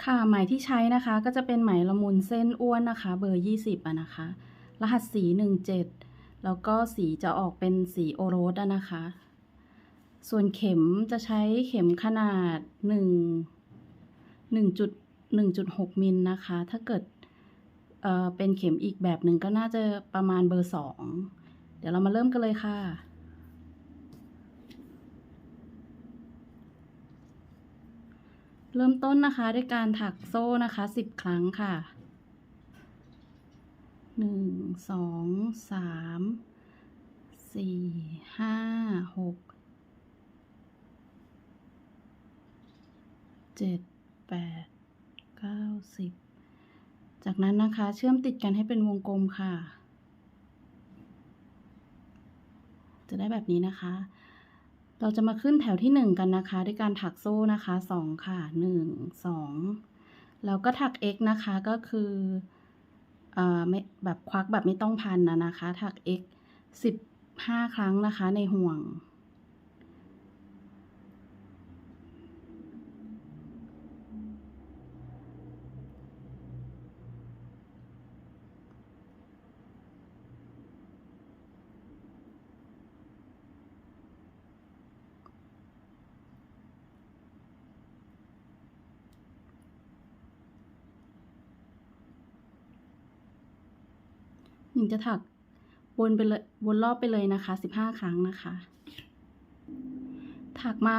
ค่ะไหมที่ใช้นะคะก็จะเป็นไหมละมุนเส้นอ้วนนะคะ เบอร์ 20อะนะคะ รหัสสี 17 แล้วก็สีจะออกเป็นสีโอโรสอะนะคะ ส่วนเข็มจะใช้เข็มขนาด 1 1.1.6มิลนะคะ ถ้าเกิดเอ่อเป็นเข็มอีกแบบหนึ่งก็น่าจะประมาณเบอร์ 2 เดี๋ยวเรามาเริ่มกันเลยค่ะ เริ่มต้นนะคะด้วยการถักโซ่นะคะสิบครั้งค่ะหนึ่งสองสามสี่ห้าหกเจ็ดแปดเก้าสิบจากนั้นนะคะเชื่อมติดกันให้เป็นวงกลมค่ะ จะได้แบบนี้นะคะ เราจะมาขึ้นแถวที่หนึ่งกันนะคะ ด้วยการถักโซ่นะคะสองค่ะหนึ่งสองแล้วก็ถัก x นะคะก็คือเอ่อไม่แบบควักแบบไม่ต้องพันนะนะคะ ถัก x สิบห้าครั้งนะคะในห่วง หนึ่งจะถักวนไปเลยวนรอบไปเลยนะคะสิบห้าครั้งนะคะ ถักมา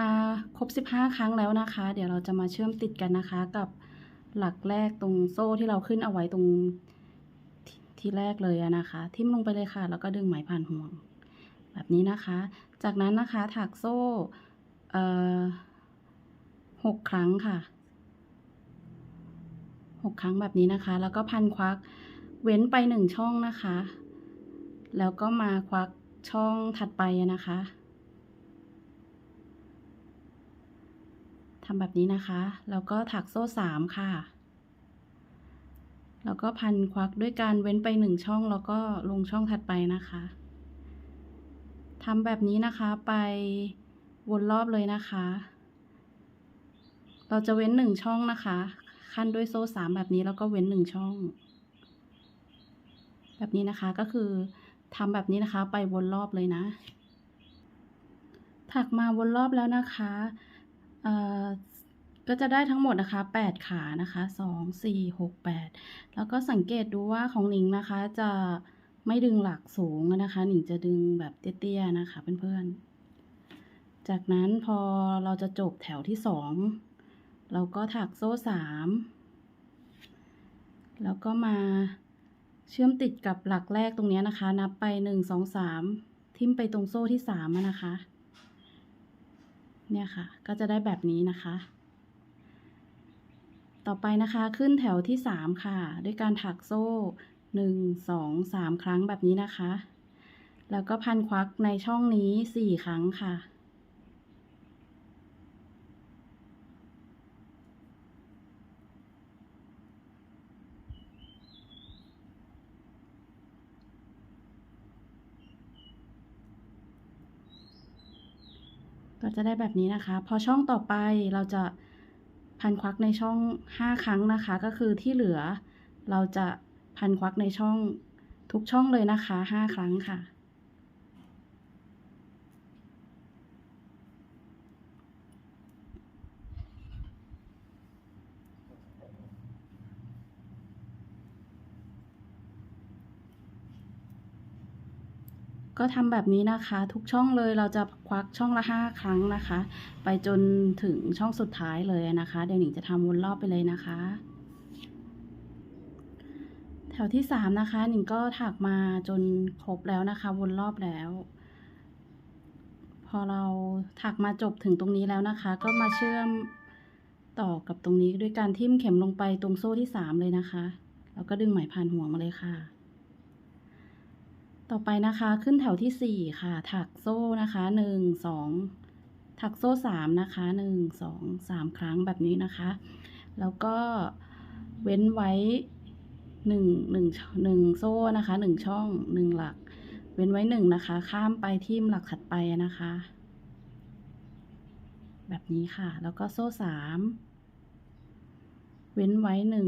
ครบสิบห้าครั้งแล้วนะคะ เดี๋ยวเราจะมาเชื่อมติดกันนะคะ กับหลักแรกตรงโซ่ที่เราขึ้นเอาไว้ตรงทที่แรกเลยนะคะ ทิ่มลงไปเลยค่ะ แล้วก็ดึงไหมผ่านห่วง แบบนี้นะคะ จากนั้นนะคะถักโซ่เอ่อหกครั้งค่ะหกครั้งแบบนี้นะคะ แล้วก็พันควัก เว้นไปหนึ่งช่องนะคะ แล้วก็มาควักช่องถัดไปนะคะทำแบบนี้นะคะ แล้วก็ถักโซ่สามค่ะ แล้วก็พันควักด้วยการเว้นไปหนึ่งช่อง แล้วก็ลงช่องถัดไปนะคะทำแบบนี้นะคะไปวนรอบเลยนะคะ เราจะเว้นหนึ่งช่องนะคะ ขั้นด้วยโซ่สามแบบนี้แล้วก็เว้นหนึ่งช่อง แบบนี้นะคะก็คือทำแบบนี้นะคะ ไปวนรอบเลยนะ ถักมาวนรอบแล้วนะคะเออก็จะได้ทั้งหมดนะคะแปดขานะคะสองสี่หกแปดแล้วก็สังเกตดูว่าของหนิงนะคะจะไม่ดึงหลักสูงนะคะ หนิงจะดึงแบบเตี้ยๆนะคะเพื่อนๆ จากนั้นพอเราจะจบแถวที่สองเราก็ถักโซ่สามแล้วก็มา เชื่อมติดกับหลักแรกตรงนี้นะคะ นับไปหนึ่งสองสามทิมไปตรงโซ่ที่สามนะคะ เนี่ยค่ะ ก็จะได้แบบนี้นะคะ ต่อไปนะคะขึ้นแถวที่สามค่ะ ด้วยการถักโซ่หนึ่งสองสามครั้งแบบนี้นะคะ แล้วก็พันควักในช่องนี้สี่ครั้งค่ะ ก็จะได้แบบนี้นะคะ พอช่องต่อไปเราจะพันควักในช่องห้าครั้งนะคะ ก็คือที่เหลือเราจะพันควักในช่องทุกช่องเลยนะคะห้าครั้งค่ะ ก็ทำแบบนี้นะคะ ทุกช่องเลยเราจะควักช่องละห้าครั้งนะคะ ไปจนถึงช่องสุดท้ายเลยนะคะ เดี๋ยวหนิงจะทำวนรอบไปเลยนะคะ แถวที่สามนะคะหนิงก็ถักมาจนครบแล้วนะคะ วนรอบแล้ว พอเราถักมาจบถึงตรงนี้แล้วนะคะ ก็มาเชื่อมต่อกับตรงนี้ด้วยการทิ่มเข็มลงไปตรงโซ่ที่สามเลยนะคะ แล้วก็ดึงไหมผ่านห่วงมาเลยค่ะ ต่อไปนะคะขึ้นแถวที่สี่ค่ะ ถักโซ่นะคะหนึ่งสองถักโซ่สามนะคะหนึ่งสองสามครั้งแบบนี้นะคะ แล้วก็เว้นไว้หนึ่งหนึ่งหนึ่งโซ่นะคะหนึ่งช่องหนึ่งหลัก เว้นไว้หนึ่งนะคะ ข้ามไปที่หลักถัดไปนะคะ แบบนี้ค่ะ แล้วก็โซ่สามเว้นไว้หนึ่ง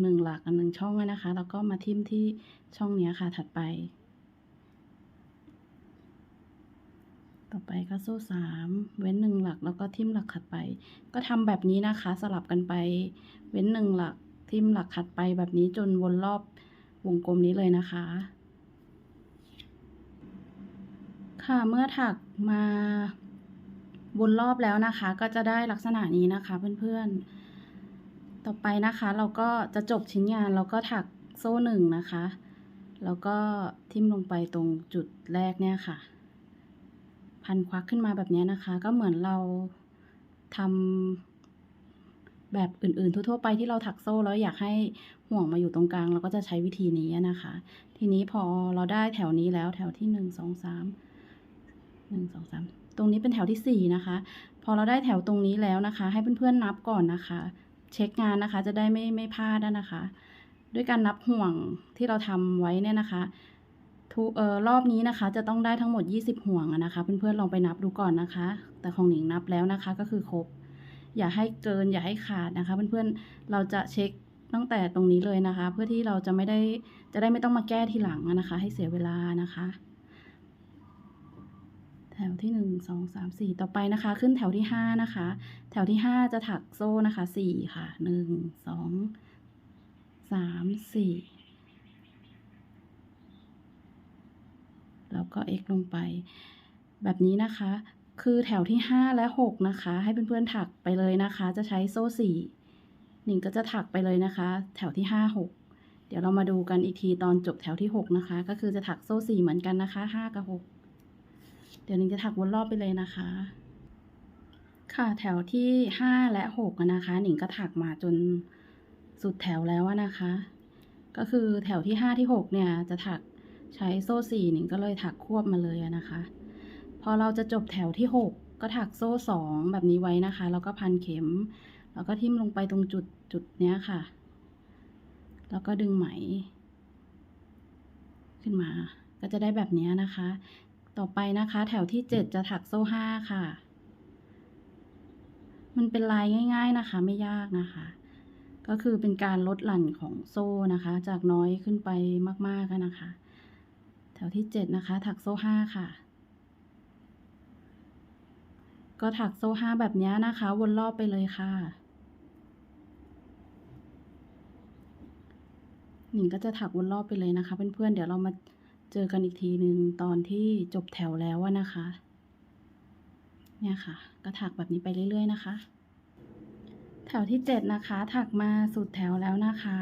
หนึ่งหลักกับหนึ่งช่องนะคะ แล้วก็มาทิ่มที่ช่องเนี้ยค่ะถัดไป ต่อไปก็โซ่สามเว้นหนึ่งหลักแล้วก็ทิ่มหลักถัดไป ก็ทำแบบนี้นะคะ สลับกันไป เว้นหนึ่งหลัก ทิ่มหลักถัดไปแบบนี้จนวนรอบวงกลมนี้เลยนะคะ ค่ะเมื่อถักมาวนรอบแล้วนะคะ ก็จะได้ลักษณะนี้นะคะเพื่อนๆ ต่อไปนะคะ เราก็จะจบชิ้นงานเราก็ถักโซ่หนึ่งนะคะ แล้วก็ทิ่มลงไปตรงจุดแรกเนี่ยค่ะ พันควักขึ้นมาแบบนี้นะคะ ก็เหมือนเราทำแบบอื่นๆ ทั่วๆไปที่เราถักโซ่แล้วอยากให้ห่วงมาอยู่ตรงกลาง เราก็จะใช้วิธีนี้นะคะ ทีนี้พอเราได้แถวนี้แล้วแถวที่หนึ่งสองสามหนึ่งสองสามตรงนี้เป็นแถวที่สี่นะคะ พอเราได้แถวตรงนี้แล้วนะคะ ให้เพื่อนๆนับก่อนนะคะ เช็คงานนะคะจะได้ไม่ไม่พลาดนะคะ ด้วยการนับห่วงที่เราทำไว้เนี่ยนะคะ รอบนี้นะคะ จะต้องได้ทั้งหมด 20 ห่วงนะคะ เพื่อนๆลองไปนับดูก่อนนะคะ แต่ของหนิงนับแล้วนะคะก็คือครบ อย่าให้เกินอย่าให้ขาดนะคะ เพื่อนๆเราจะเช็คตั้งแต่ตรงนี้เลยนะคะ เพื่อที่เราจะไม่ได้จะได้ไม่ต้องมาแก้ทีหลังนะคะ ให้เสียเวลานะคะ แถวที่หนึ่งสองสามสี่ต่อไปนะคะ ขึ้นแถวที่ห้านะคะ แถวที่ห้าจะถักโซ่นะคะสี่ค่ะหนึ่งสองสามสี่ แล้วก็ x ลงไป แบบนี้นะคะ คือแถวที่ห้าและหกนะคะ ให้เพื่อนๆถักไปเลยนะคะ จะใช้โซ่สี่หนิงก็จะถักไปเลยนะคะ แถวที่ห้าหกเดี๋ยวเรามาดูกันอีกทีตอนจบแถวที่หกนะคะ ก็คือจะถักโซ่สี่เหมือนกันนะคะห้ากับหกเดี๋ยวหนิงจะถักวนรอบไปเลยนะคะ ค่ะแถวที่ห้าและหกนะคะ หนิงก็ถักมาจนสุดแถวแล้วนะคะ ก็คือแถวที่ห้าที่หกเนี่ยจะถัก ใช้โซ่สี่หนิงก็เลยถักควบมาเลยนะคะ พอเราจะจบแถวที่หกก็ถักโซ่สองแบบนี้ไว้นะคะ แล้วก็พันเข็ม แล้วก็ทิ่มลงไปตรงจุดจุดเนี้ยค่ะ แล้วก็ดึงไหม ขึ้นมา ก็จะได้แบบนี้นะคะ ต่อไปนะคะ แถวที่เจ็ดจะถักโซ่ห้าค่ะ มันเป็นลายง่าย ๆนะคะ ไม่ยากนะคะ ก็คือเป็นการลดหลั่นของโซ่นะคะ จากน้อยขึ้นไปมากๆนะคะ แถวที่เจ็ดนะคะ ถักโซ่ห้าค่ะ ก็ถักโซ่ห้าแบบนี้นะคะ วนรอบไปเลยค่ะ หนิงก็จะถักวนรอบไปเลยนะคะ เพื่อนๆ เดี๋ยวเรามาเจอกันอีกทีหนึ่งตอนที่จบแถวแล้วนะคะ เนี่ยค่ะ ก็ถักแบบนี้ไปเรื่อย ๆ นะคะ แถวที่เจ็ดนะคะ ถักมาสุดแถวแล้วนะคะ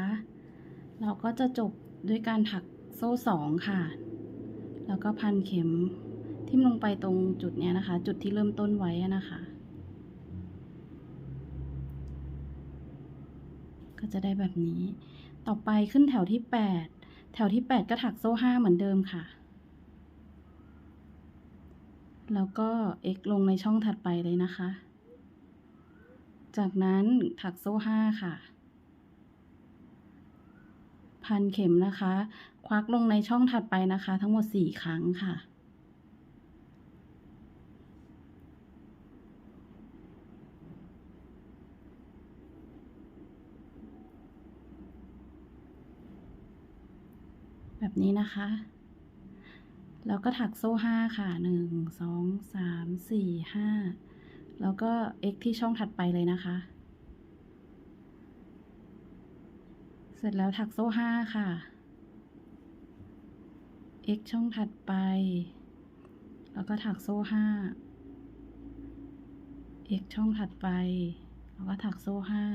เราก็จะจบด้วยการถักโซ่สองค่ะ แล้วก็พันเข็มทิ่มลงไปตรงจุดเนี้ยนะคะ จุดที่เริ่มต้นไว้นะคะ ก็จะได้แบบนี้ ต่อไปขึ้นแถวที่แปดแถวที่แปดก็ถักโซ่ห้าเหมือนเดิมค่ะ แล้วก็ x ลงในช่องถัดไปเลยนะคะ จากนั้นถักโซ่ห้าค่ะ พันเข็มนะคะ ควักลงในช่องถัดไปนะคะ ทั้งหมดสี่ครั้งค่ะ แบบนี้นะคะ แล้วก็ถักโซ่ห้าค่ะหนึ่งสองสามสี่ห้าแล้วก็ x ที่ช่องถัดไปเลยนะคะ เส ร็จแล้วถักโซ่ห้าค่ะ x ช่องถัดไป แล้วก็ถักโซ่ห้า x ช่องถัดไป แล้วก็ถักโซ่ห้า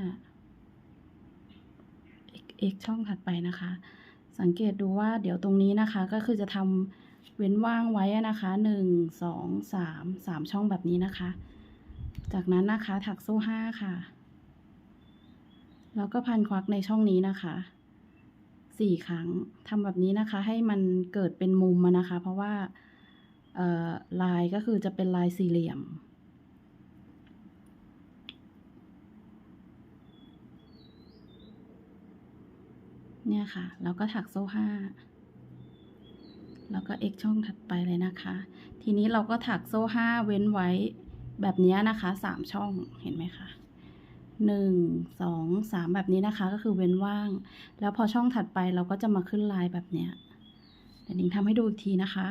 x ช่องถัดไปนะคะ สังเกตดูว่าเดี๋ยวตรงนี้นะคะก็คือจะทำเว้นว่างไว้นะคะหนึ่งสองสามสามช่องแบบนี้นะคะ จากนั้นนะคะถักโซ่ห้าค่ะ แล้วก็พันควักในช่องนี้นะคะสี่ครั้งทำแบบนี้นะคะ ให้มันเกิดเป็นมุมนะคะ เพราะว่าลายก็คือจะเป็นลายสี่เหลี่ยม เนี่ยค่ะ แล้วก็ถักโซ่ห้าแล้วก็ x ช่องถัดไปเลยนะคะ ทีนี้เราก็ถักโซ่ห้าเว้นไว้แบบนี้นะคะสามช่องเห็นไหมคะ หนึ่งสองสามแบบนี้นะคะ ก็คือเว้นว่าง แล้วพอช่องถัดไปเราก็จะมาขึ้นลายแบบเนี้ยเดี๋ยวหนิงทำให้ดูอีกทีนะคะ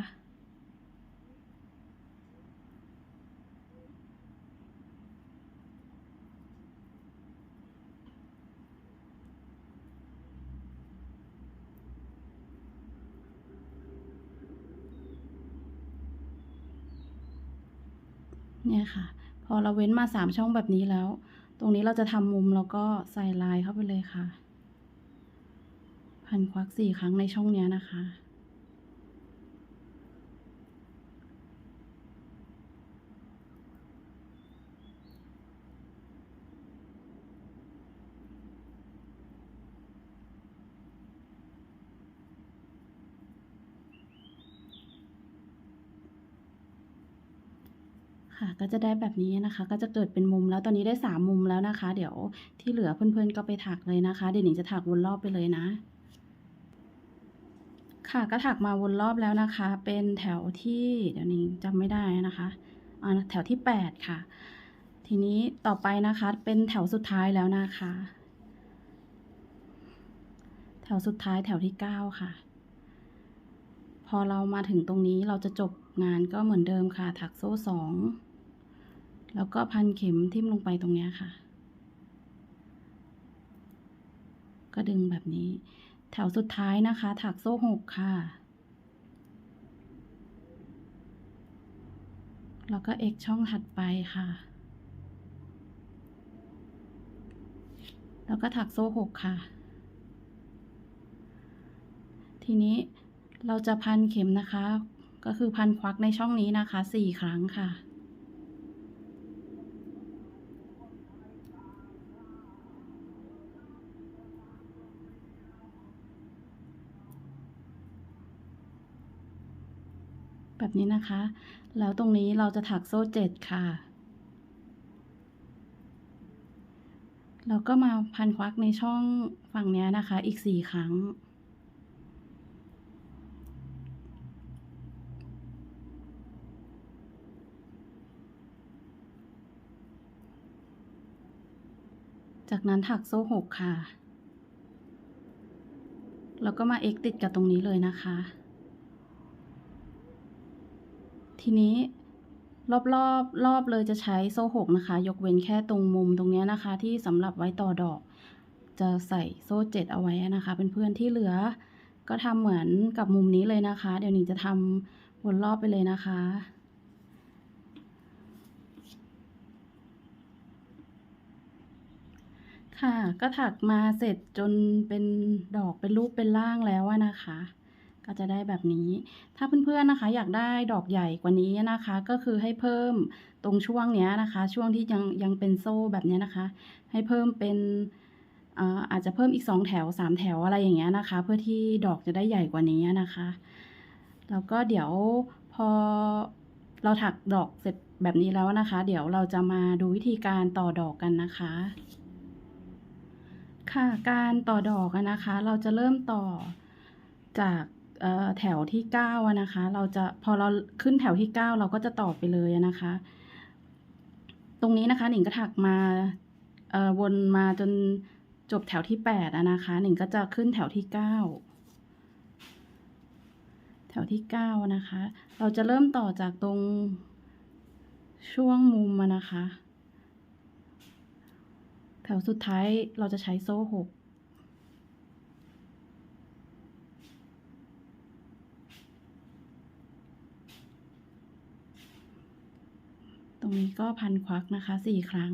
เนี่ยค่ะ พอเราเว้นมาสามช่องแบบนี้แล้ว ตรงนี้เราจะทำมุมแล้วก็ใส่ลายเข้าไปเลยค่ะ พันควักสี่ครั้งในช่องนี้นะคะ ค่ะ ก็จะได้แบบนี้นะคะ ก็จะเกิดเป็นมุมแล้วตอนนี้ได้สามมุมแล้วนะคะ เดี๋ยวที่เหลือเพื่อนๆก็ไปถักเลยนะคะ เดี๋ยวหนิงจะถักวนรอบไปเลยนะ ค่ะก็ถักมาวนรอบแล้วนะคะ เป็นแถวที่เดี๋ยวหนิงจำไม่ได้นะคะอ่าแถวที่แปดค่ะ ทีนี้ต่อไปนะคะเป็นแถวสุดท้ายแล้วนะคะ แถวสุดท้ายแถวที่เก้าค่ะ พอเรามาถึงตรงนี้เราจะจบงานก็เหมือนเดิมค่ะ ถักโซ่สอง แล้วก็พันเข็มทิ่มลงไปตรงเนี้ยค่ะ ก็ดึงแบบนี้ แถวสุดท้ายนะคะ ถักโซ่หกค่ะ แล้วก็ x ช่องถัดไปค่ะ แล้วก็ถักโซ่หกค่ะ ทีนี้เราจะพันเข็มนะคะ ก็คือพันควักในช่องนี้นะคะสี่ครั้งค่ะ แบบนี้นะคะ แล้วตรงนี้เราจะถักโซ่เจ็ดค่ะ แล้วก็มาพันควักในช่องฝั่งนี้นะคะ อีกสี่ครั้งจากนั้นถักโซ่หกค่ะ แล้วก็มา x ติดกับตรงนี้เลยนะคะ ทีนี้รอบรอบรอบเลยจะใช้โซ่หกนะคะ ยกเว้นแค่ตรงมุมตรงเนี้ยนะคะ ที่สำหรับไว้ต่อดอก จะใส่โซ่เจ็ดเอาไว้นะคะเป็นเพื่อนๆที่เหลือ ก็ทำเหมือนกับมุมนี้เลยนะคะ เดี๋ยวหนิงจะทำวนรอบไปเลยนะคะค่ะ ก็ถักมาเสร็จจนเป็นดอกเป็นรูปเป็นร่างแล้วนะคะ ก็จะได้แบบนี้ ถ้าเพื่อนๆนะคะ อยากได้ดอกใหญ่กว่านี้นะคะ ก็คือให้เพิ่มตรงช่วงเนี้ยนะคะ ช่วงที่ยังยังเป็นโซ่แบบเนี้ยนะคะ ให้เพิ่มเป็นอ่าอาจจะเพิ่มอีกสองแถวสามแถวอะไรอย่างเงี้ยนะคะ เพื่อที่ดอกจะได้ใหญ่กว่านี้นะคะ แล้วก็เดี๋ยวพอเราถักดอกเสร็จแบบนี้แล้วนะคะ เดี๋ยวเราจะมาดูวิธีการต่อดอกกันนะคะ ค่ะการต่อดอกนะคะ เราจะเริ่มต่อจาก แถวที่9นะคะ เราจะพอเราขึ้นแถวที่ 9 เราก็จะต่อไปเลยนะคะ ตรงนี้นะคะหนิงก็ถักมาวนมาจนจบแถวที่8นะคะหนิงก็จะขึ้นแถวที่ 9 แถวที่ 9 นะคะ เราจะเริ่มต่อจากตรงช่วงมุมนะคะ แถวสุดท้ายเราจะใช้โซ่6 รงนี้ก็พันควักนะคะสี่ครั้ง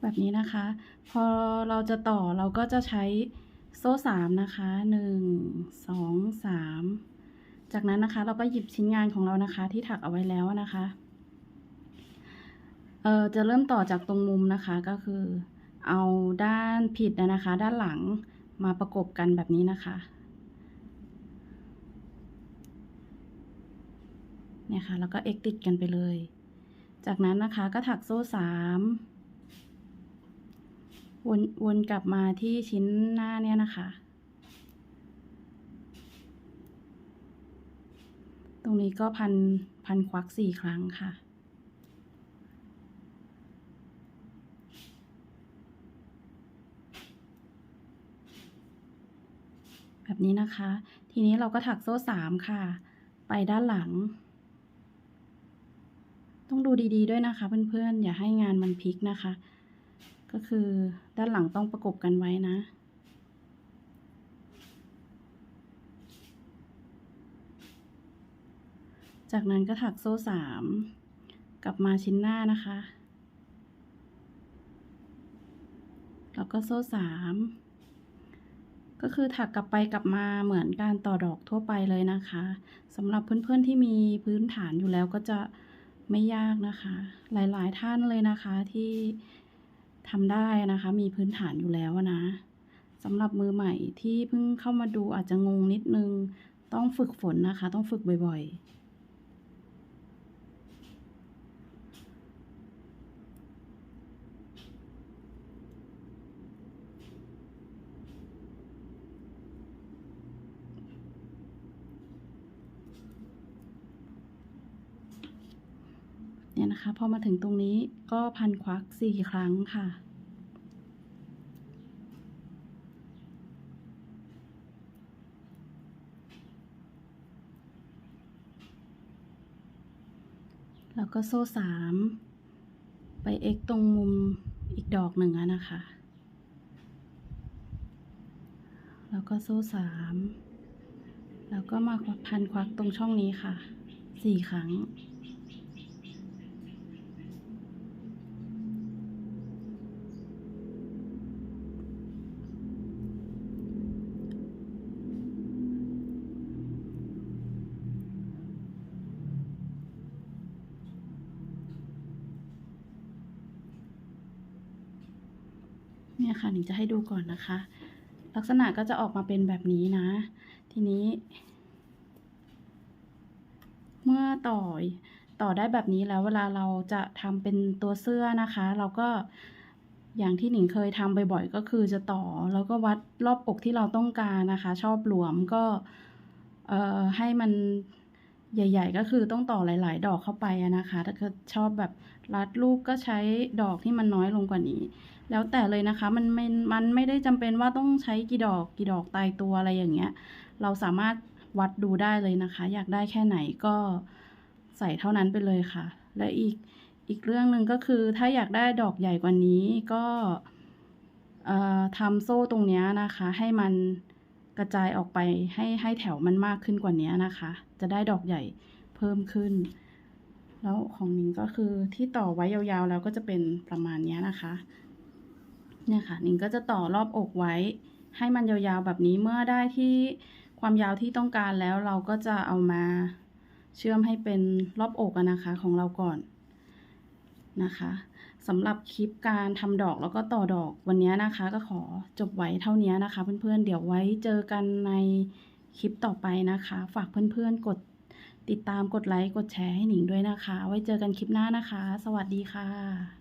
แบบนี้นะคะ พอเราจะต่อเราก็จะใช้โซ่สามนะคะหนึ่งสองสามจากนั้นนะคะเราก็หยิบชิ้นงานของเรานะคะที่ถักเอาไว้แล้วนะคะ เอ่อจะเริ่มต่อจากตรงมุมนะคะก็คือ เอาด้านผิดนะคะ ด้านหลังมาประกบกันแบบนี้นะคะ เนี่ยค่ะ แล้วก็เอ็กติดกันไปเลย จากนั้นนะคะก็ถักโซ่สามวนวนกลับมาที่ชิ้นหน้าเนี่ยนะคะ ตรงนี้ก็พันพันควักสี่ครั้งค่ะ แบบนี้นะคะ ทีนี้เราก็ถักโซ่สามค่ะ ไปด้านหลัง ต้องดูดีๆด้วยนะคะ เพื่อนๆ อย่าให้งานมันพลิกนะคะ ก็คือด้านหลังต้องประกบกันไว้นะจากนั้นก็ถักโซ่สามกลับมาชิ้นหน้านะคะ แล้วก็โซ่สาม ก็คือถักกลับไปกลับมาเหมือนการต่อดอกทั่วไปเลยนะคะสำหรับเพื่อนๆที่มีพื้นฐานอยู่แล้วก็จะไม่ยากนะคะ หลายๆท่านเลยนะคะที่ทำได้นะคะ มีพื้นฐานอยู่แล้วนะสำหรับมือใหม่ที่เพิ่งเข้ามาดูอาจจะงงนิดนึง ต้องฝึกฝนนะคะ ต้องฝึกบ่อยๆ เนี่ยนะคะพอมาถึงตรงนี้ก็พันควักสี่ครั้งค่ะ แล้วก็โซ่สามไปเอ็กตรงมุมอีกดอกหนึ่งนะคะ แล้วก็โซ่สามแล้วก็มาพันควักตรงช่องนี้ค่ะสี่ครั้ง เนี่ยค่ะหนิงจะให้ดูก่อนนะคะ ลักษณะก็จะออกมาเป็นแบบนี้นะ ทีนี้ เมื่อต่อต่อได้แบบนี้แล้วเวลาเราจะทำเป็นตัวเสื้อนะคะ เราก็อย่างที่หนิงเคยทำบ่อยๆก็คือจะต่อแล้วก็วัดรอบอกที่เราต้องการนะคะ ชอบหลวมก็เอ่อให้มันใหญ่ ๆ ก็คือต้องต่อหลาย ๆ ดอกเข้าไปนะคะ ถ้าเกิดชอบแบบรัดรูปก็ใช้ดอกที่มันน้อยลงกว่านี้ แล้วแต่เลยนะคะ มันไม่มันไม่ได้จำเป็นว่าต้องใช้กี่ดอกกี่ดอกตายตัวอะไรอย่างเงี้ย เราสามารถวัดดูได้เลยนะคะ อยากได้แค่ไหนก็ใส่เท่านั้นไปเลยค่ะ และอีกอีกเรื่องหนึ่งก็คือถ้าอยากได้ดอกใหญ่กว่านี้ก็ทำโซ่ตรงนี้นะคะ ให้มันกระจายออกไปให้ให้แถวมันมากขึ้นกว่านี้นะคะ จะได้ดอกใหญ่เพิ่มขึ้น แล้วของนิ้งก็คือที่ต่อไว้ยาวๆแล้วก็จะเป็นประมาณนี้นะคะ เนี่ยค่ะนิงก็จะต่อรอบอกไว้ ให้มันยาวๆแบบนี้เมื่อได้ที่ความยาวที่ต้องการแล้วเราก็จะเอามาเชื่อมให้เป็นรอบอกนะคะของเราก่อนนะคะสำหรับคลิปการทำดอกแล้วก็ต่อดอกวันนี้นะคะ ก็ขอจบไว้เท่านี้นะคะ เพื่อนๆเดี๋ยวไว้เจอกันในคลิปต่อไปนะคะ ฝากเพื่อนๆกดติดตามกดไลค์กดแชร์ให้หนิงด้วยนะคะ ไว้เจอกันคลิปหน้านะคะ สวัสดีค่ะ